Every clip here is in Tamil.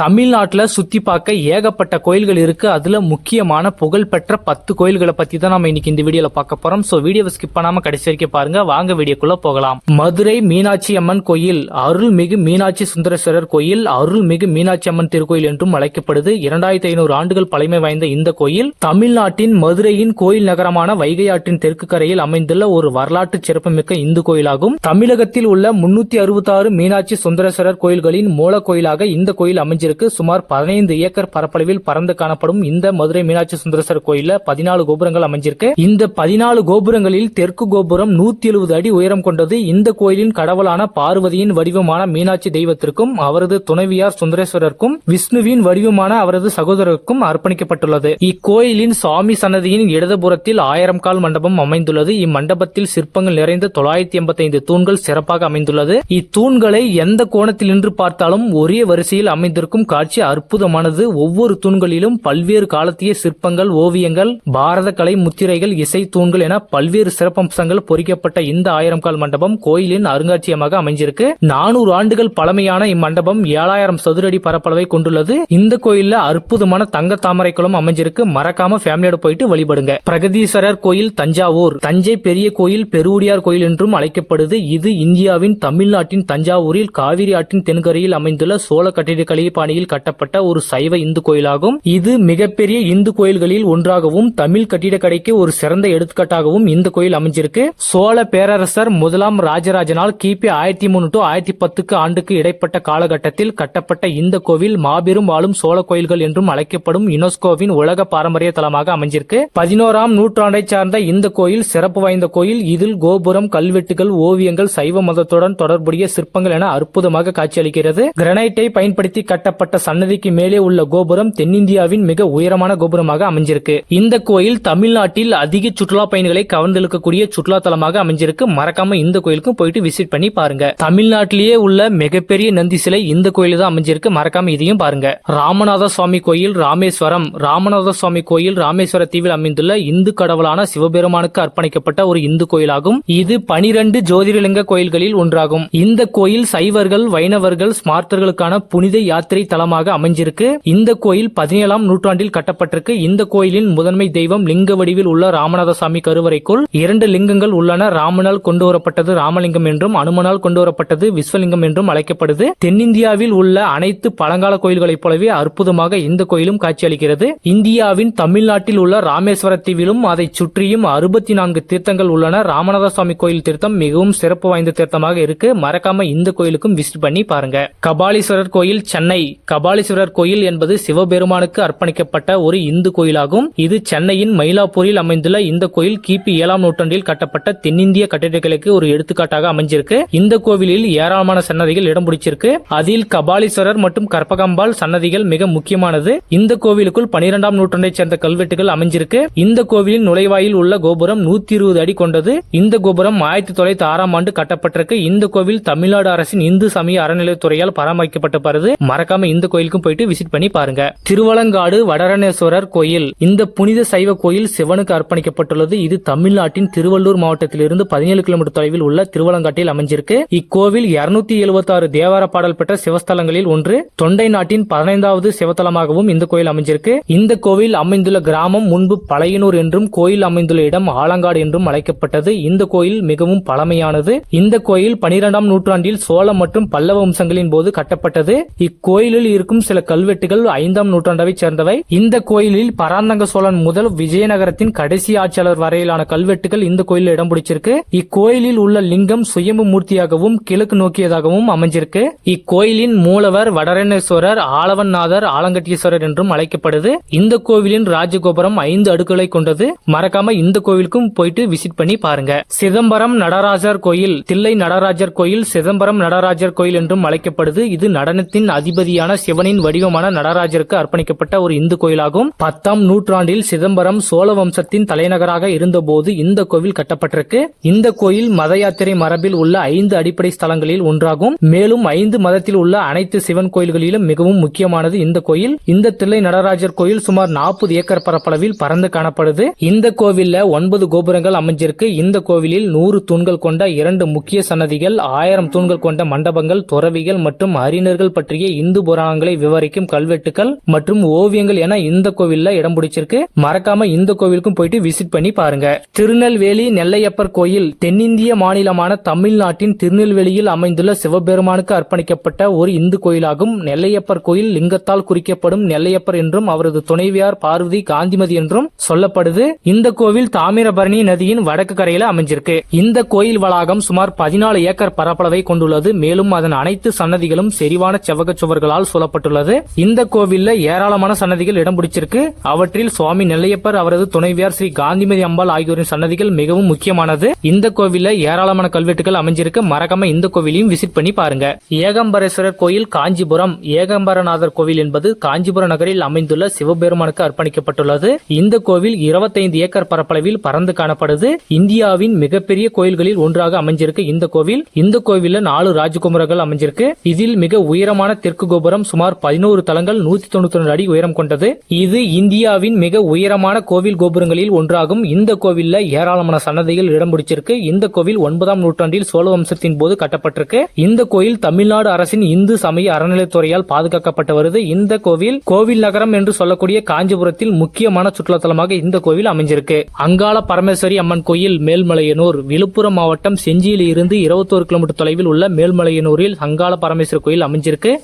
தமிழ்நாட்டுல சுத்தி பார்க்க ஏகப்பட்ட கோயில்கள் இருக்கு. அதுல முக்கியமான புகழ்பெற்ற பத்து கோயில்களை பத்தி தான் நம்ம இன்னைக்கு இந்த வீடியோவில் பார்க்க போறோம். ஸோ வீடியோவை ஸ்கிப் பண்ணாமல் கடைசி வரைக்கும் பாருங்கள் வாங்க வீடியோக்குள்ள போகலாம். மதுரை மீனாட்சி அம்மன் கோயில் அருள்மிகு மீனாட்சி சுந்தரேஸ்வரர் கோயில் அருள்மிகு மீனாட்சி அம்மன் திருக்கோயில் என்றும் அழைக்கப்படுது. இரண்டாயிரத்தி ஐநூறு ஆண்டுகள் பழமை வாய்ந்த இந்த கோயில் தமிழ்நாட்டின் மதுரையின் கோயில் நகரமான வைகை ஆற்றின் தெற்கு கரையில் அமைந்துள்ள ஒரு வரலாற்று சிறப்புமிக்க இந்து கோயிலாகும். தமிழகத்தில் உள்ள முன்னூத்தி அறுபத்தாறு மீனாட்சி சுந்தரேஸ்வரர் கோயில்களின் மூல கோயிலாக இந்த கோயில் அமைஞ்சிருக்கு சுமார் பதினைந்து ஏக்கர் பரப்பளவில் பறந்து காணப்படும் இந்த மதுரை மீனாட்சி சுந்தரேஸ்வரர் கோயில்ல பதினாலு கோபுரங்கள் அமைஞ்சிருக்கு. இந்த பதினாலு கோபுரங்களில் தெற்கு கோபுரம் நூத்தி எழுபது அடி உயரம் கொண்டது இந்த கோயிலின் கடவுளான பார்வதியின் வடிவமான மீனாட்சி தெய்வத்திற்கும் அவரது துணைவியார் சுந்தரேஸ்வரருக்கும் விஷ்ணுவின் வடிவமான அவரது சகோதரருக்கும் அர்ப்பணிக்கப்பட்டுள்ளது. இக்கோயிலின் சுவாமி சன்னதியின் இடதுபுறத்தில் ஆயிரம் கால் மண்டபம் அமைந்துள்ளது. இம்மண்டபத்தில் சிற்பங்கள் நிறைந்த தொள்ளாயிரத்தி எண்பத்தைந்து தூண்கள் சிறப்பாக அமைந்துள்ளது. இத்தூண்களை எந்த கோணத்தில் நின்று பார்த்தாலும் ஒரே வரிசையில் அமைந்திருக்கும் காட்சி அற்புதமானது. ஒவ்வொரு தூண்களிலும் பல்வேறு காலத்திய சிற்பங்கள் ஓவியங்கள் பாரத கலை முத்திரைகள் இசை தூண்கள் என பல்வேறு சிறப்பம்சங்கள் பொறிக்கப்பட்ட இந்த ஆயிரம் கால் மண்டபம் கோயிலின் அருங்காட்சியகமாக அமைஞ்சிருக்கு. நானூறு ஆண்டுகள் பழமையான இம்மண்டபம் ஏழாயிரம் சதுரடி பரப்பளவை கொண்டுள்ளது. இந்த கோயில்ல அற்புதமான தங்க தாமரை குளம் அமைஞ்சிருக்கு. மறக்காம ஃபேமிலியோட போயிட்டு வழிபடுங்க. பிரகதீஸ்வரர் கோயில் தஞ்சாவூர். தஞ்சை பெரிய கோயில் பெருவுடியார் கோயில் என்றும் அழைக்கப்படுது. இது இந்தியாவின் தமிழ்நாட்டின் தஞ்சாவூரில் காவிரி ஆற்றின் தென்கரையில் அமைந்துள்ள சோழ கட்டிடக்கலையை பாணியில் கட்டப்பட்ட ஒரு சைவ இந்து கோயிலாகும். இது மிகப்பெரிய இந்து கோயில்களில் ஒன்றாகவும் தமிழ் கட்டிடக்கடைக்கு ஒரு சிறந்த எடுத்துக்காட்டாகவும் இந்த கோயில் அமைஞ்சிருக்கு. சோழ பேரரசர் முதலாம் ராஜராஜனால் கிபி ஆயிரத்தி மூணு டு ஆயிரத்தி பத்துக்கு ஆண்டுக்கு இடைப்பட்ட காலகட்டத்தில் கட்டப்பட்ட இந்த கோவில் மாபெரும் வாழும் சோழ கோயில்கள் என்றும் அழைக்கப்படும் யுனெஸ்கோவின் உலக பாரம்பரிய தலமாக அமைஞ்சிருக்கு. பதினோராம் நூற்றாண்டை சார்ந்த இந்த கோயில் சிறப்பு வாய்ந்த கோயில். இதில் கோபுரம் கல்வெட்டுகள் ஓவியங்கள் சைவ மதத்துடன் தொடர்புடைய சிற்பங்கள் என அற்புதமாக காட்சியளிக்கிறது. கிரனைட்டை பயன்படுத்தி கட்டப்பட்ட சன்னதிக்கு மேலே உள்ள கோபுரம் தென்னிந்தியாவின் மிக உயரமான கோபுரமாக அமைஞ்சிருக்கு. இந்த கோயில் தமிழ்நாட்டில் அதிக சுற்றுலா பயணிகளை கவர்ந்தெழுக்கக்கூடிய சுற்றுலா தலமாக அமைஞ்சிருக்கு. மறக்காம இந்த கோயிலுக்கும் போயிட்டு விசிட் பண்ணி பாருங்க. தமிழ்நாட்டிலேயே உள்ள மிகப்பெரிய நந்தி சிலை இந்த கோயில் தான் அமைஞ்சிருக்கு. மறக்காம இதையும் பாருங்க. ராமநாத சுவாமி கோயில் ராமேஸ்வரம். ராமநாத சுவாமி கோயில் ராமேஸ்வர தீவில் அமைந்துள்ள இந்து கடவுளான சிவபெருமானுக்கு அர்ப்பணிக்கப்பட்ட ஒரு இந்து கோயிலாகும். இது பனிரெண்டு ஜோதிர்லிங்க கோயில்களில் ஒன்றாகும். இந்த கோயில் சைவர்கள் வைணவர்கள் ஸ்மார்த்தர்களுக்கான புனித யாத்திரை தலமாக அமைஞ்சிருக்கு. இந்த கோயில் பதினேழாம் நூற்றாண்டில் கட்டப்பட்டிருக்கு. இந்த கோயிலின் முதன்மை தெய்வம் லிங்க வடிவில் உள்ள ராமநாதசாமி கருவறைக்குள் இரண்டு லிங்கங்கள் உள்ளன. ராமனால் கொண்டு வரப்பட்டது ராமலிங்கம் என்றும் அனுமனால் கொண்டு வரப்பட்டது விஸ்வலிங்கம் என்றும் அழைக்கப்படுது. தென்னிந்தியாவில் உள்ள அனைத்து பழங்கால கோயில்களைப் போலவே அற்புதமாக இந்த கோயிலும் காட்சியளிக்கிறது. இந்தியாவின் தமிழ்நாட்டில் உள்ள ராமேஸ்வர தீவிலும் அதை சுற்றியும் அறுபத்தி நான்கு தீர்த்தங்கள் உள்ளன. ராமநாத சுவாமி கோயில் தீர்த்தம் மிகவும் சிறப்பு வாய்ந்த தீர்த்தமாக இருக்கு. மறக்காம இந்த கோயிலுக்கும் விசிட் பண்ணி பாருங்க. கபாலீஸ்வரர் கோயில் சென்னை. கபாலீஸ்வரர் கோயில் என்பது சிவபெருமானுக்கு அர்ப்பணிக்கப்பட்ட ஒரு இந்து கோயிலாகும். இது சென்னையின் மயிலாப்பூரில் அமைந்துள்ள இந்த கோயில் கிபி ஏழாம் நூற்றாண்டில் கட்டப்பட்ட தென்னிந்திய கட்டிடக்கலைக்கு ஒரு எடுத்துக்காட்டாக அமைஞ்சிருக்கு. இந்த கோவிலில் ஏராளமான சன்னதிகள் இடம் பிடிச்சிருக்கு. அதில் கபாலீஸ்வரர் மற்றும் கற்பகம்பாள் சன்னதிகள் மிக முக்கியமானது. இந்த கோவிலுக்குள் பனிரெண்டாம் நூற்றாண்டைச் சேர்ந்த கல்வெட்டுகள் அமைஞ்சிருக்கு. இந்த கோவிலின் நுழைவாயில் உள்ள கோபுரம் நூத்தி இருபது அடி கொண்டது. இந்த கோபுரம் ஆயிரத்தி தொள்ளாயிரத்தி ஆறாம் ஆண்டு கட்டப்பட்டிருக்கு. இந்த கோவில் தமிழ்நாடு அரசின் இந்து சமய அறநிலையத்துறையால் பராமரிக்கப்பட்டு வருது மறக்காம இந்த கோயிலுக்கும் போயிட்டு விசிட் பண்ணி பாருங்க. திருவலங்காடு வடரணேஸ்வரர் கோயில். இந்த புனித சைவ கோயில் சிவனுக்கு அர்ப்பணிக்கப்பட்டுள்ளது. இது தமிழ்நாட்டின் திருவள்ளூர் மாவட்டத்திலிருந்து பதினேழு கிலோமீட்டர் தொலைவில் உள்ள திருவலங்காட்டில் அமைஞ்சிருக்கு. இக்கோவில் இருநூத்தி எழுபத்தி ஆறு தேவார பாடல் பெற்ற சிவஸ்தலங்களில் ஒன்று. தொண்டை நாட்டின் பதினைந்தாவது சிவத்தலமாகவும் இந்த கோயில் அமைஞ்சிருக்கு. இந்த கோவில் அமைந்துள்ள கிராமம் முன்பு பழையனூர் என்றும் கோயில் அமைந்துள்ள இடம் ஆலங்காடு என்றும் அழைக்கப்பட்டது. இந்த கோயில் மிகவும் பழமையானது. இந்த கோயில் பனிரெண்டாம் நூற்றாண்டில் சோழ மற்றும் பல்லவ வம்சங்களின் போது கட்டப்பட்டது. இக்கோயில் கோயிலில் இருக்கும் சில கல்வெட்டுகள் ஐந்தாம் நூற்றாண்டவை சேர்ந்தவை. இந்த கோயிலில் பராந்தக சோழன் முதல் விஜயநகரத்தின் கடைசி ஆட்சியாளர் வரையிலான கல்வெட்டுகள் இந்த கோயிலில் இடம் பிடிச்சிருக்கு. இக்கோயிலில் உள்ள லிங்கம் சுயம்பு மூர்த்தியாகவும் கிழக்கு நோக்கியதாகவும் அமைஞ்சிருக்கு. இக்கோயிலின் மூலவர் வடரணேஸ்வரர் ஆலவன்நாதர் ஆலங்கட்டீஸ்வரர் என்றும் அழைக்கப்படுது. இந்த கோவிலின் ராஜகோபுரம் ஐந்து அடுக்குகளை கொண்டது. மறக்காம இந்த கோவிலுக்கும் போயிட்டு விசிட் பண்ணி பாருங்க. சிதம்பரம் நடராஜர் கோயில் தில்லை நடராஜர் கோயில் சிதம்பரம் நடராஜர் கோயில் என்றும் அழைக்கப்படுது. இது நடனத்தின் அதிபதி அதிபதியான சிவனின் வடிவமான நடராஜருக்கு அர்ப்பணிக்கப்பட்ட ஒரு இந்து கோயிலாகும். பத்தாம் நூற்றாண்டில் சிதம்பரம் சோழ வம்சத்தின் தலைநகராக இருந்தபோது இந்த கோவில் கட்டப்பட்டிருக்கு. இந்த கோயில் மத யாத்திரை மரபில் உள்ள ஐந்து அடிப்படை ஸ்தலங்களில் ஒன்றாகும். மேலும் ஐந்து மதத்தில் உள்ள அனைத்து சிவன் கோயில்களிலும் மிகவும் முக்கியமானது இந்த கோயில். இந்த தில்லை நடராஜர் கோயில் சுமார் நாற்பது ஏக்கர் பரப்பளவில் பறந்து காணப்படுது. இந்த கோவில்ல ஒன்பது கோபுரங்கள் அமைஞ்சிருக்கு. இந்த கோவிலில் நூறு தூண்கள் கொண்ட இரண்டு முக்கிய சன்னதிகள் ஆயிரம் தூண்கள் கொண்ட மண்டபங்கள் துறவிகள் மற்றும் அறிஞர்கள் பற்றிய இந்து புராணங்களை விவரிக்கும் கல்வெட்டுகள் மற்றும் ஓவியங்கள் என இந்த கோவில்ல இடம் பிடிச்சிருக்கு. மறக்காம இந்த கோவிலுக்கும் போயிட்டு விசிட் பண்ணி பாருங்க. திருநெல்வேலி நெல்லையப்பர் கோயில் தென்னிந்திய மாநிலமான தமிழ்நாட்டின் திருநெல்வேலியில் அமைந்துள்ள சிவபெருமானுக்கு அர்ப்பணிக்கப்பட்ட ஒரு இந்து கோயிலாகும். நெல்லையப்பர் கோயில் லிங்கத்தால் குறிக்கப்படும் நெல்லையப்பர் என்றும் அவரது துணைவியார் பார்வதி காந்திமதி என்றும் சொல்லப்படுது. இந்த கோவில் தாமிரபரணி நதியின் வடக்கு கரையில அமைஞ்சிருக்கு. இந்த கோயில் வளாகம் சுமார் பதினாலு ஏக்கர் பரப்பளவை கொண்டுள்ளது. மேலும் அதன் அனைத்து சன்னதிகளும் செறிவான செவ்வகச் சுவர்களால் சொல்லப்பட்டுள்ளது. இந்த கோவில்ல ஏராளமான சன்னதிகள் இடம் பிடிச்சிருக்கு. அவற்றில் சுவாமி நெல்லையப்பர் அவரது துணைவியார் ஸ்ரீ காந்திமதி அம்பாள் ஆகியோரின் சன்னதிகள் மிகவும் முக்கியமானது. இந்த கோவில்ல ஏராளமான கல்வெட்டுகள் அமைஞ்சிருக்கு. மறக்காம இந்த கோவிலையும் விசிட் பண்ணி பாருங்க. ஏகம்பரேஸ்வரர் கோயில் காஞ்சிபுரம். ஏகம்பரநாதர் கோவில் என்பது காஞ்சிபுரம் நகரில் அமைந்துள்ள சிவபெருமானுக்கு அர்ப்பணிக்கப்பட்டுள்ளது. இந்த கோவில் 25 ஏக்கர் பரப்பளவில் பறந்து காணப்படுது. இந்தியாவின் மிகப்பெரிய கோயில்களில் ஒன்றாக அமைஞ்சிருக்கு இந்த கோவில். இந்த கோவில்ல நாலு ராஜகுமரங்கள் அமைஞ்சிருக்கு. இதில் மிக உயரமான தெற்கு கோபுரம் சுமார் பதினோரு தளங்கள் நூத்தி தொண்ணூத்தி அடி உயரம் கொண்டது. இது இந்தியாவின் மிக உயரமான கோவில் கோபுரங்களில் ஒன்றாகும். இந்த கோவில்ல ஏராளமான சன்னதிகள் இடம் பிடிச்சிருக்கு. இந்த கோவில் ஒன்பதாம் நூற்றாண்டில் சோழ வம்சத்தின் போது கட்டப்பட்டிருக்கு. இந்த கோயில் தமிழ்நாடு அரசின் இந்து சமய அறநிலைத்துறையால் பாதுகாக்கப்பட்டு வருது. இந்த கோவில் கோவில் நகரம் என்று சொல்லக்கூடிய காஞ்சிபுரத்தில் முக்கியமான சுற்றுலாத்தலமாக இந்த கோவில் அமைஞ்சிருக்கு. அங்காள பரமேஸ்வரி அம்மன் கோயில் மேல்மலையனூர் விழுப்புரம் மாவட்டம் செஞ்சியில் இருந்து இருபத்தோரு கிலோமீட்டர் தொலைவில் உள்ள மேல்மலையனூரில் அங்காள பரமேஸ்வரி கோயில் அமைஞ்சிருக்கு.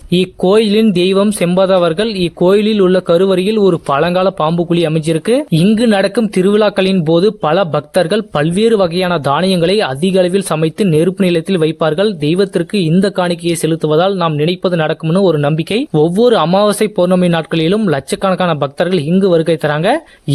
இக்கோயிலின் தெய்வம் செம்பதவர்கள் இக்கோயிலில் உள்ள கருவறையில் ஒரு பழங்கால பாம்பு குழி அமைஞ்சிருக்கு. இங்கு நடக்கும் திருவிழாக்களின் போது பல பக்தர்கள் பல்வேறு வகையான தானியங்களை அதிக அளவில் சமைத்து நெருப்பு நிலையத்தில் வைப்பார்கள். தெய்வத்திற்கு இந்த காணிக்கையை செலுத்துவதால் நாம் நினைப்பது நடக்கும்னு ஒரு நம்பிக்கை. ஒவ்வொரு அமாவாசை பௌர்ணமி நாட்களிலும் லட்சக்கணக்கான பக்தர்கள் இங்கு வருகை தராங்க.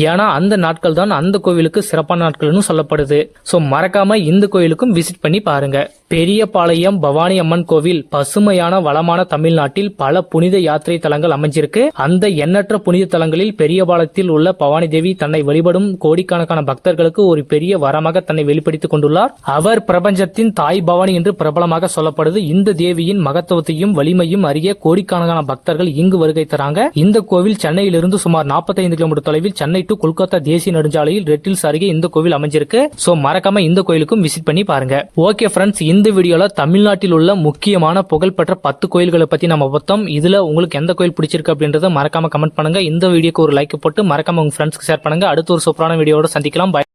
ஏன்னா அந்த நாட்கள் தான் அந்த கோவிலுக்கு சிறப்பான நாட்கள்னு சொல்லப்படுது. சோ மறக்காம இந்த கோயிலுக்கும் விசிட் பண்ணி பாருங்க. பெரியபாளையம் பவானி அம்மன் கோவில் பசுமையான வளமான தமிழ்நாட்டில் பல புனித யாத்திரை தலங்கள் அமைஞ்சிருக்கு. அந்த எண்ணற்ற புனித தலங்களில் பெரியபாளையத்தில் உள்ள பவானி தேவி தன்னை வழிபடும் கோடிக்கணக்கான பக்தர்களுக்கு ஒரு பெரிய வரமாக தன்னை வெளிப்படுத்திக் கொண்டுள்ளார். அவர் பிரபஞ்சத்தின் தாய் பவானி என்று பிரபலமாக சொல்லப்படுது. இந்த தேவியின் மகத்துவத்தையும் வலிமையும் அறிய கோடிக்கணக்கான பக்தர்கள் இங்கு வருகை தராங்க. இந்த கோவில் சென்னையிலிருந்து சுமார் 45 கிலோமீட்டர் தொலைவில் சென்னை டு கொல்கத்தா தேசிய நெடுஞ்சாலையில் ரெட்டில்ஸ் அருகே இந்த கோவில் அமைஞ்சிருக்கு. சோ மறக்காம இந்த கோயிலுக்கும் விசிட் பண்ணி பாருங்க. ஓகே ஃப்ரெண்ட்ஸ் இந்த வீடியோவில் தமிழ்நாட்டில் உள்ள முக்கியமான புகழ்பெற்ற பத்து கோயில்களை பத்தி நம்ம பார்த்தோம். இதுல உங்களுக்கு எந்த கோயில் பிடிச்சிருக்கு அப்படின்றத மறக்காம கமெண்ட் பண்ணுங்க. இந்த வீடியோக்கு ஒரு லைக் போட்டு மறக்காம உங்க ஃப்ரெண்ட்ஸ்க்கு ஷேர் பண்ணுங்க. அடுத்து ஒரு சூப்பரான வீடியோட சந்திக்கலாம். Bye.